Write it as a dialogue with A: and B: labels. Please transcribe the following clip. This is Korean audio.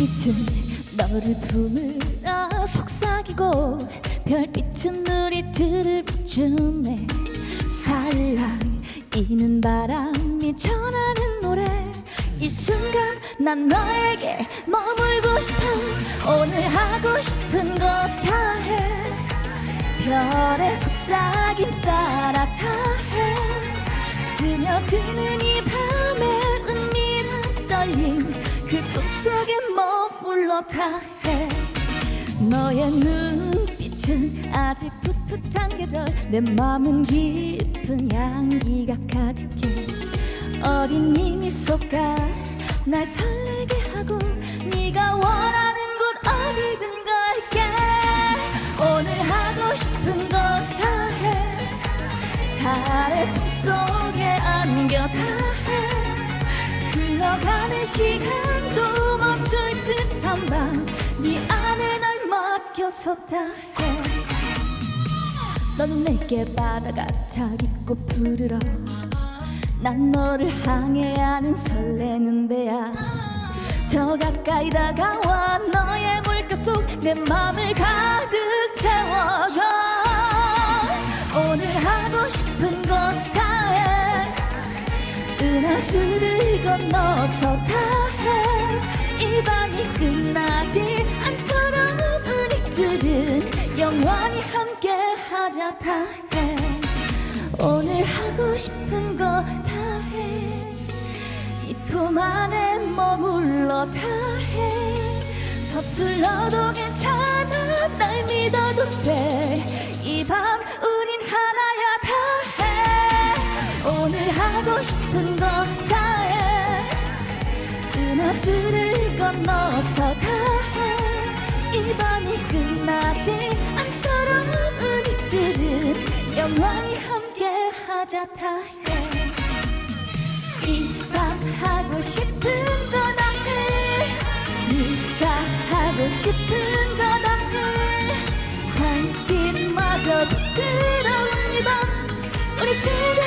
A: 달빛은 너를 품으라. 속삭이고 별빛은 우리 둘을 비추네. 살랑 이는 바람이 전하는 노래. 이 순간 난 너에게 머물고 싶어. 오늘 하고 싶은 거다 해. 별의 속삭임 따라 다 해. 스며드는 이 밤의 은밀한 떨림 그 꿈속에 머물러 다해. 너의 눈빛은 아직 풋풋한 계절. 내 맘은 깊은 향기가 가득해. 어린 이 미소가 날 설레게 하고 네가 원하는 곳 어디든 갈게. 오늘 하고 싶은 거다 해. 달의 품속에 안겨 다해 흘러가는 시간도 멈출 듯한 밤네 안에 날 맡겨서 다해. 너는 내게 바다 같아 깊고 푸르러 난 너를 항해하는 설레는 배야. 더 가까이 다가와 너의 물결 속내 맘을 가득 채워줘. 오늘 하고 싶은 거 다해. 은하수를 건너서 다해. 이 밤이 끝나지 않도록 우리 둘은 영원히 함께 하자 다해. 오늘 하고 싶은 거 다해. 이 품 안에 머물러 다해. 서툴러도 괜찮아. 날 믿어도 돼 이 밤 우린 은하수를 건너서 다해. 이 밤이 끝나지 않도록 우리 둘은 영원히 함께 하자 다해. 이 밤 하고 싶은 거 다해 네가 하고 싶은 거 다해 달빛마저 부끄러운 이밤 우리 둘